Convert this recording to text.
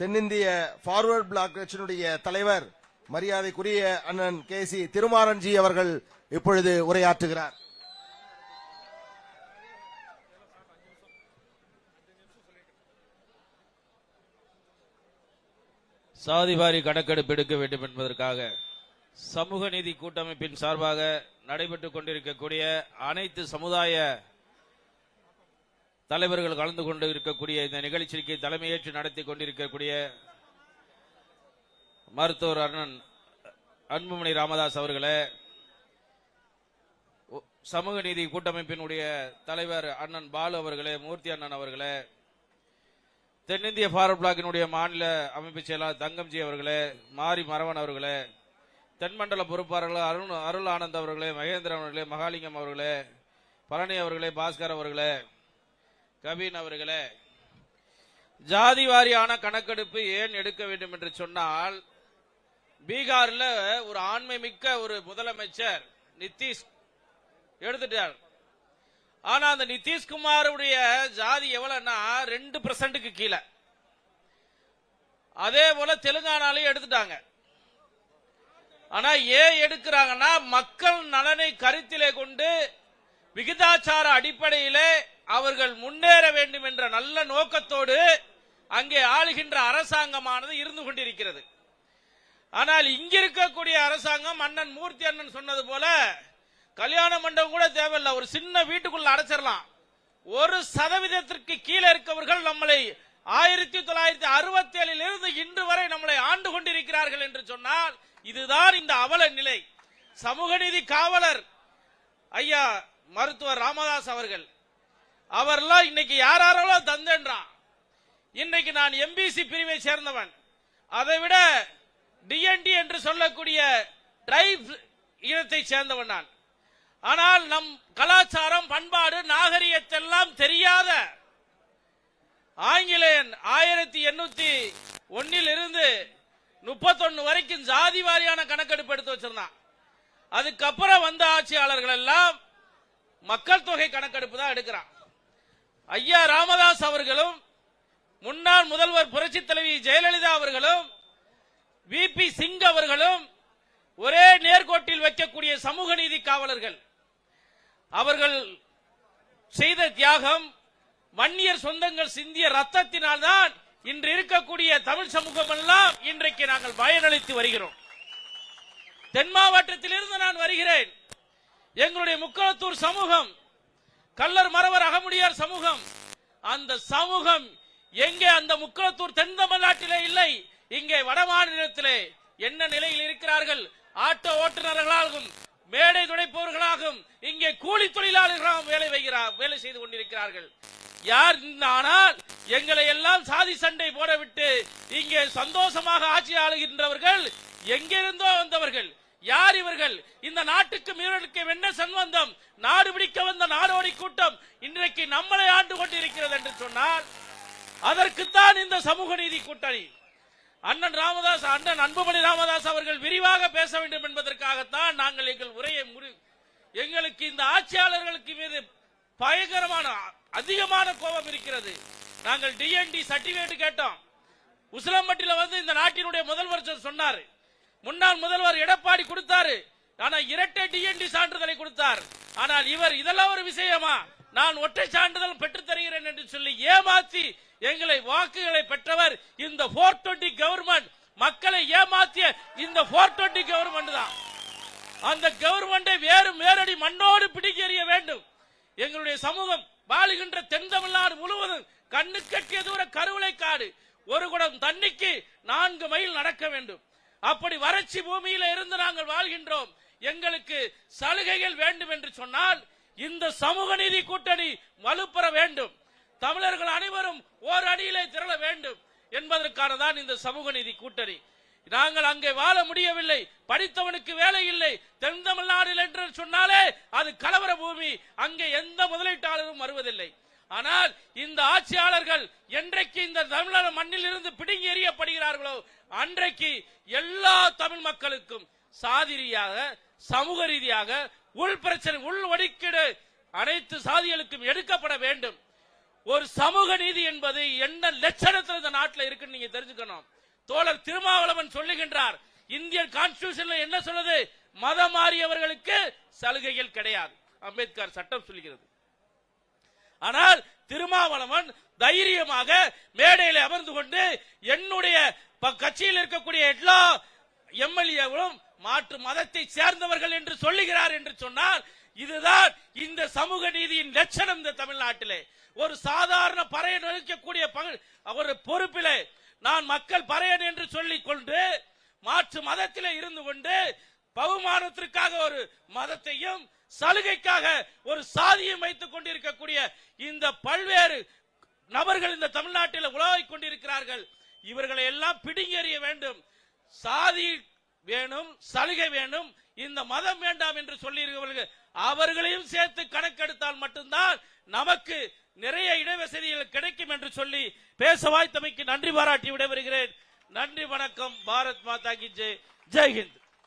தென்னிந்திய forward black கட்சியினுடைய தலைவர் மரியாதைக்குரிய அண்ணன் கே சி திருமாறன்ஜி அவர்கள் இப்பொழுது உரையாற்றுகிறார். சாதிவாரி கணக்கெடுப்பு எடுக்க வேண்டும் என்பதற்காக சமூக நீதி கூட்டமைப்பின் சார்பாக நடைபெற்றுக் கொண்டிருக்கக்கூடிய அனைத்து சமுதாய தலைவர்கள் கலந்து கொண்டு இருக்கக்கூடிய இந்த நிகழ்ச்சிக்கு தலைமையேற்று நடத்தி கொண்டிருக்கக்கூடிய மருத்துவர் அண்ணன் அன்புமணி ராமதாஸ் அவர்களே சமூக நீதி கூட்டமைப்பினுடைய தலைவர் அண்ணன் பாலு அவர்களே மூர்த்தி அண்ணன் அவர்களே தென்னிந்திய ஃபார்வர்ட் பிளாக்கினுடைய மாநில அமைப்பு செயலாளர் தங்கம்ஜி அவர்களே மாரி மரவன் அவர்களே தென்மண்டல பொறுப்பாளர்கள் அருண் அருள் ஆனந்த் அவர்களே மகேந்திரன் அவர்களே மகாலிங்கம் அவர்களே பழனி அவர்களே பாஸ்கர் அவர்களே கவின் அவர்களே ஜாதி வாரியான கணக்கெடுப்பு ஏன் எடுக்க வேண்டும் என்று சொன்னால் பீகார்ல ஒரு ஆண்மை மிக்க ஒரு முதலமைச்சர் நிதிஷ் எடுத்துட்டார். ஆனா அந்த நிதிஷ்குமாருடைய ஜாதி எவ்வளவுன்னா ரெண்டு பர்சன்ட்டுக்கு கீழே. அதே போல தெலுங்கானாலையும் எடுத்துட்டாங்க. ஆனா ஏன் எடுக்கிறாங்கன்னா மக்கள் நலனை கருத்திலே கொண்டு விகிதாச்சார அடிப்படையிலே அவர்கள் முன்னேற வேண்டும் என்ற நல்ல நோக்கத்தோடு அங்கே ஆளுகின்ற அரசாங்கமானது இருந்து கொண்டிருக்கிறது. ஆனால் இங்க இருக்கக்கூடிய அரசாங்கம் அண்ணன் மூர்த்தி அண்ணன் சொன்னது போல கல்யாண மண்டபம் கூட தேவையில்லை. ஒரு சின்ன வீட்டுக்குள்ள அடைச்சிடலாம். ஒரு சதவீதத்திற்கு கீழே இருக்கவர்கள் நம்மளை ஆயிரத்தி தொள்ளாயிரத்தி அறுபத்தி ஏழில் இருந்து இன்று வரை நம்மளை ஆண்டு கொண்டிருக்கிறார்கள் என்று சொன்னால் இதுதான் இந்த அவல நிலை. சமூக நீதி காவலர் ஐயா மருத்துவர் ராமதாஸ் அவர்கள் அவர்லாம் இன்னைக்கு யாராரோ தந்தேன்றான். இன்னைக்கு நான் எம்பிசி பிரிவை சேர்ந்தவன். அதை விட டிஎன்டி என்று சொல்லக்கூடிய டிரைப் இனத்தை சேர்ந்தவன் நான். ஆனால் நம் கலாச்சாரம் பண்பாடு நாகரிகத்தெல்லாம் தெரியாத ஆங்கிலேயன் ஆயிரத்தி எண்ணூத்தி ஒன்னில் இருந்து முப்பத்தொன்னு வரைக்கும் ஜாதி வாரியான கணக்கெடுப்பு எடுத்து வச்சிருந்தான். அதுக்கப்புறம் வந்த ஆட்சியாளர்கள் எல்லாம் மக்கள் தொகை கணக்கெடுப்பு தான் எடுக்கிறான். ஐயா ராமதாஸ் அவர்களும் முன்னாள் முதல்வர் புரட்சி தலைவி ஜெயலலிதா அவர்களும் விபி சிங் அவர்களும் ஒரே நேர்கோட்டில் வைக்கக்கூடிய சமூக நீதி காவலர்கள். அவர்கள் செய்த தியாகம் வன்னியர் சொந்தங்கள் சிந்திய ரத்தத்தினால் தான் இன்று இருக்கக்கூடிய தமிழ் சமூகம் எல்லாம் இன்றைக்கு நாங்கள் பயனளித்து வருகிறோம். தென் மாவட்டத்திலிருந்து நான் வருகிறேன். எங்களுடைய முக்களத்தூர் சமூகம் கல்லர் மறவர் அகமுடியார் சமூகம். அந்த சமூகம் எங்கே? அந்த முக்களத்தூர் தென் தமிழ்நாட்டிலே இல்லை. இங்கே வட மாநிலத்திலே என்ன நிலையில் இருக்கிறார்கள்? ஆட்டோ ஓட்டுநர்களாகவும் மேடை துடைப்பவர்களாகும் இங்கே கூலி தொழிலாளர்களாகவும் வேலை வைக்கிறார் வேலை செய்து கொண்டிருக்கிறார்கள். யார்? ஆனால் எங்களை எல்லாம் சாதி சண்டை போடவிட்டு இங்கே சந்தோஷமாக ஆட்சி ஆளுகின்றவர்கள் எங்கிருந்தோ வந்தவர்கள். யார் இவர்கள்? இந்த நாட்டுக்கு மீறலுக்கு என்ன சம்பந்தம்? நாடு பிடிக்க வந்த நாடோடி கூட்டம் இன்றைக்கு நம்மளை ஆண்டு கொண்டிருக்கிறது என்று சொன்னால் அதற்குத்தான் இந்த சமூக நீதி கூட்டணி. அண்ணன் ராமதாஸ் அண்ணன் அன்புமணி ராமதாஸ் அவர்கள் விரிவாக பேச வேண்டும் என்பதற்காகத்தான் நாங்கள் எங்கள் உரையை முடி எங்களுக்கு இந்த ஆட்சியாளர்களுக்கு மீது பயங்கரமான அதிகமான கோபம் இருக்கிறது. நாங்கள் டிஎன்டி சர்டிபிகேட் கேட்டோம். உசிலம்பட்டியில வந்து இந்த நாட்டினுடைய முதல்வர் சொன்னார் சொன்னாரு. முன்னாள் முதல்வர் எடப்பாடி கொடுத்தாரு. ஆனா இரட்டை டிஎன்டி சான்றிதழை கொடுத்தார். ஆனால் இவர் இதெல்லாம் ஒரு விஷயமா? நான் ஒற்றை சான்றிதழ் பெற்று தருகிறேன் என்று சொல்லி ஏமாத்தி எங்களை வாக்குகளை பெற்றவர் இந்த போர் டுவெண்டி கவர்மெண்ட் மக்களை ஏமாத்திய இந்த போர் டுவெண்டி கவர்மெண்ட் தான். அந்த கவர்மெண்டை வேறு மேலடி மண்ணோடு பிடிக்க எறிய வேண்டும். எங்களுடைய சமூகம் வாழுகின்ற தென் தமிழ்நாடு முழுவதும் கண்ணு கட்டிய தூர கருவளை காடு ஒரு குடம் தண்ணிக்கு நான்கு மைல் நடக்க வேண்டும். அப்படி வறட்சி பூமியில இருந்து நாங்கள் வாழ்கின்றோம். எங்களுக்கு சலுகைகள் வேண்டும் என்று சொன்னால் இந்த சமூக நீதி கூட்டணி வலுப்பெற வேண்டும். தமிழர்கள் அனைவரும் ஓர் அடியிலே திரள வேண்டும் என்பதற்கான தான் இந்த சமூக நீதி கூட்டணி. நாங்கள் அங்கே வாழ முடியவில்லை படித்தவனுக்கு வேலை இல்லை தென் தமிழ்நாடு என்று சொன்னாலே அது கலவர பூமி. அங்கே எந்த முதலீட்டாளரும் வருவதில்லை. ஆனால் இந்த ஆட்சியாளர்கள் என்றைக்கு இந்த தமிழக மண்ணில் இருந்து பிடுங்கி எறியப்படுகிறார்களோ அன்றைக்கு எல்லா தமிழ் மக்களுக்கும் சாதி ரீதியாக சமூக ரீதியாக உள் பிரச்சனை உள் ஒதுக்கீடு அனைத்து சாதிகளுக்கும் எடுக்கப்பட வேண்டும். ஒரு சமூக நீதி என்பது என்ன லட்சணத்தில் இந்த நாட்டில் இருக்குன்னு நீங்க தெரிஞ்சுக்கணும். தோழர் திருமாவளவன் சொல்லுகின்றார் இந்தியன் கான்ஸ்டியூஷன்ல என்ன சொல்லுது? மதம் மாறியவர்களுக்கு சலுகைகள் கிடையாது. அம்பேத்கர் சட்டம் சொல்லுகிறது. ஆனால் திருமாவளவன் தைரியமாக மேடையில் அமர்ந்து கொண்டு என்னுடைய கட்சியில் இருக்கக்கூடிய எல்லா எம்எல்ஏவும் மாற்று மதத்தை சேர்ந்தவர்கள் என்று சொல்லுகிறார் என்று சொன்னால் இதுதான் இந்த சமூக நீதியின் லட்சணம் இந்த தமிழ்நாட்டிலே. ஒரு சாதாரண பறையன் இருக்கக்கூடிய பங்கு- ஒரு பொறுப்பிலே நான் மக்கள் பறையன் என்று சொல்லிக் கொண்டு மாற்று மதத்திலே இருந்து கொண்டு பகுமானத்திற்காக ஒரு மதத்தையும் சலுகைக்காக ஒரு சாதியும் வைத்துக் கொண்டிருக்கக்கூடிய இந்த பல்வேறு நபர்கள் இந்த தமிழ்நாட்டில் உலகிக் கொண்டிருக்கிறார்கள். இவர்களை எல்லாம் பிடுங்கெறிய வேண்டும். சாதி வேணும் சலுகை வேணும் இந்த மதம் வேண்டாம் என்று சொல்லியிருக்கிறவர்கள் அவர்களையும் சேர்த்து கணக்கெடுத்தால் மட்டும்தான் நமக்கு நிறைய இடவசதிகள் கிடைக்கும் என்று சொல்லி பேச வாய்த்தமைக்கு நன்றி பாராட்டி விட வருகிறேன் நன்றி வணக்கம். பாரத் மாதா கி ஜெய். ஜெய்ஹிந்த்